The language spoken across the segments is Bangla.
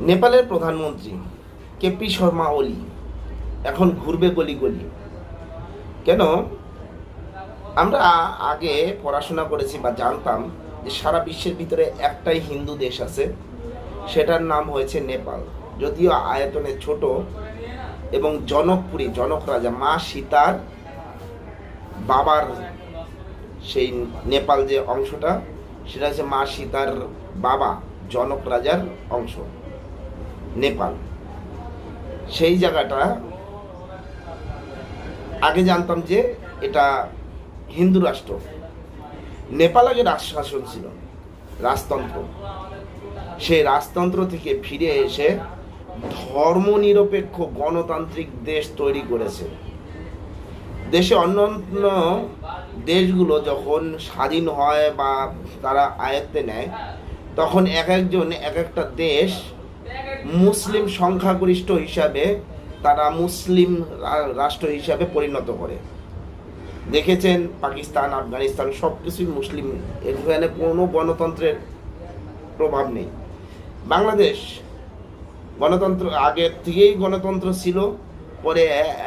নেপালের প্রধানমন্ত্রী কেপি শর্মা ওলি এখন ঘুরবে গলি গলি। কেন? আমরা আগে পড়াশোনা করেছি বা জানতাম যে সারা বিশ্বের ভিতরে একটাই হিন্দু দেশ আছে, সেটার নাম হয়েছে নেপাল। যদিও আয়তনে ছোট এবং জনকপুরী, জনক রাজা, মা সীতার বাবার সেই নেপাল যে অংশটা, সেটা হচ্ছে মা সীতার বাবা, জনক রাজার অংশ। নেপাল। সেই জায়গাটা আগে জানতাম যে এটা হিন্দু রাষ্ট্র। নেপাল আগে রাজশাসন ছিল, রাজতন্ত্র। সেই রাজতন্ত্র থেকে ফিরে এসে ধর্মনিরপেক্ষ গণতান্ত্রিক দেশ তৈরি করেছে। দেশে অন্যান্য দেশগুলো যখন স্বাধীন হয় বা তারা আয়ত্তে নেয়, তখন এক একজন এক একটা দেশ মুসলিম সংখ্যাগরিষ্ঠ হিসাবে তারা মুসলিম রাষ্ট্র হিসাবে পরিণত করে। দেখেছেন পাকিস্তান, আফগানিস্তান সব কিছুই মুসলিম। এখানে কোনো গণতন্ত্রের প্রভাব নেই। বাংলাদেশ গণতন্ত্র আগের থেকেই গণতন্ত্র ছিল, পরে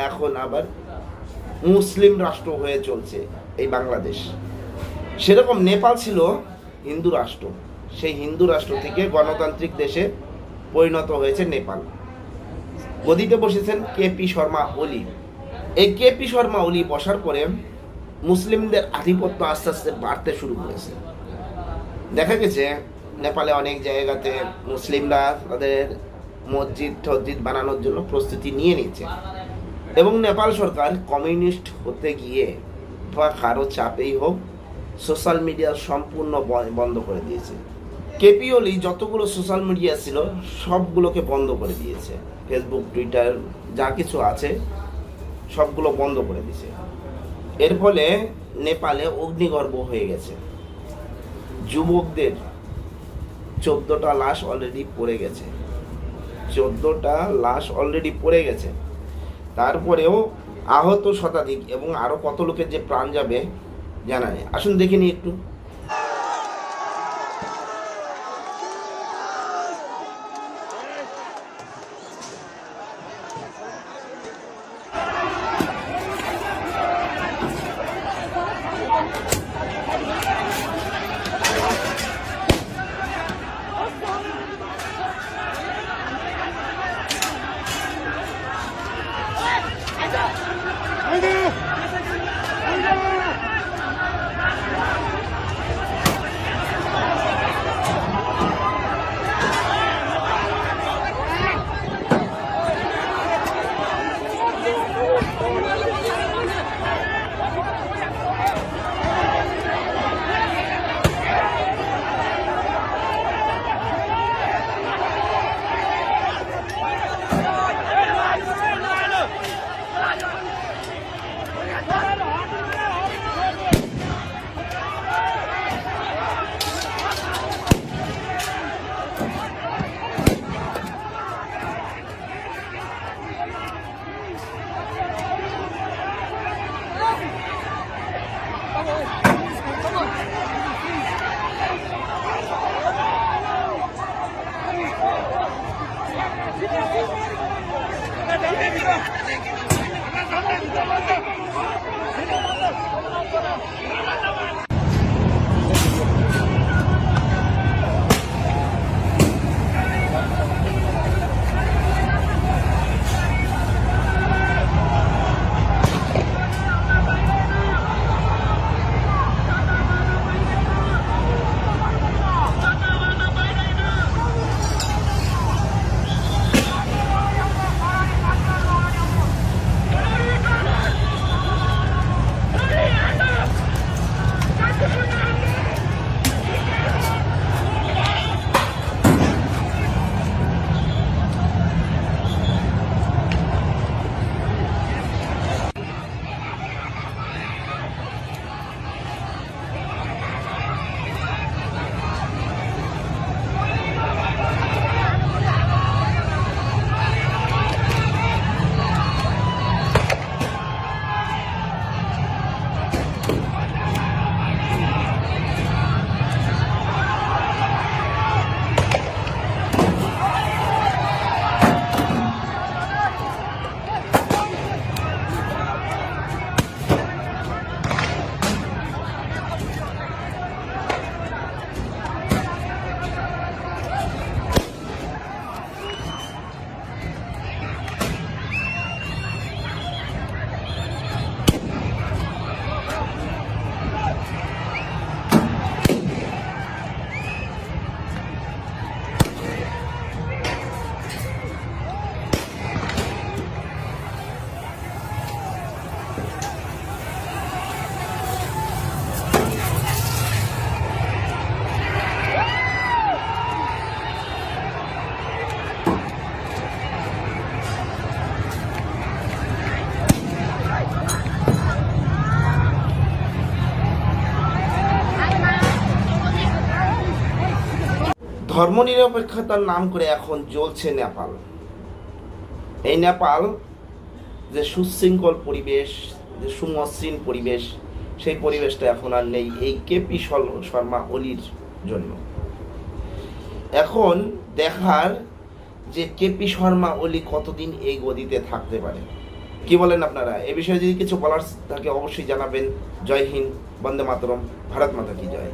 এখন আবার মুসলিম রাষ্ট্র হয়ে চলছে এই বাংলাদেশ। সেরকম নেপাল ছিল হিন্দু রাষ্ট্র। সেই হিন্দু রাষ্ট্র থেকে গণতান্ত্রিক দেশে পরিণত হয়েছে নেপাল। গদিতে বসেছেন কেপি শর্মা ওলি এই কেপি শর্মা ওলি বসার পরে মুসলিমদের আধিপত্য আস্তে আস্তে বাড়তে শুরু করেছে। দেখা গেছে নেপালে অনেক জায়গাতে মুসলিমরা তাদের মসজিদ টসজিদ বানানোর জন্য প্রস্তুতি নিয়ে নিচ্ছে এবং নেপাল সরকার কমিউনিস্ট হতে গিয়ে বা কারও চাপেই হোক, সোশ্যাল মিডিয়া সম্পূর্ণ বন্ধ করে দিয়েছে। কেপি ওলি যতগুলো সোশ্যাল মিডিয়া ছিল, সবগুলোকে বন্ধ করে দিয়েছে। ফেসবুক টুইটার যা কিছু আছে, সবগুলো বন্ধ করে দিয়েছে। এর ফলে নেপালে অগ্নিগর্ভ হয়ে গেছে। যুবকদের চোদ্দোটা লাশ অলরেডি পড়ে গেছে। চোদ্দোটা লাশ অলরেডি পড়ে গেছে। তারপরেও আহত শতাধিক এবং আরও কত লোকের যে প্রাণ যাবে, জানা নেই। আসুন দেখে নিই একটু। ধর্মনিরপেক্ষতার নাম করে এখন জ্বলছে নেপাল। এই নেপাল যে সুশৃঙ্খল পরিবেশ, যে সুমসৃণ পরিবেশ, সেই পরিবেশটা এখন আর নেই এই কেপি শর্মা অলির জন্য। এখন দেখার যে কেপি শর্মা অলি কতদিন এই গদিতে থাকতে পারে। কি বলেন আপনারা? এ বিষয়ে যদি কিছু বলার থাকে অবশ্যই জানাবেন। জয় হিন্দ, বন্দে মাতরম, ভারত মাতা কি জয়।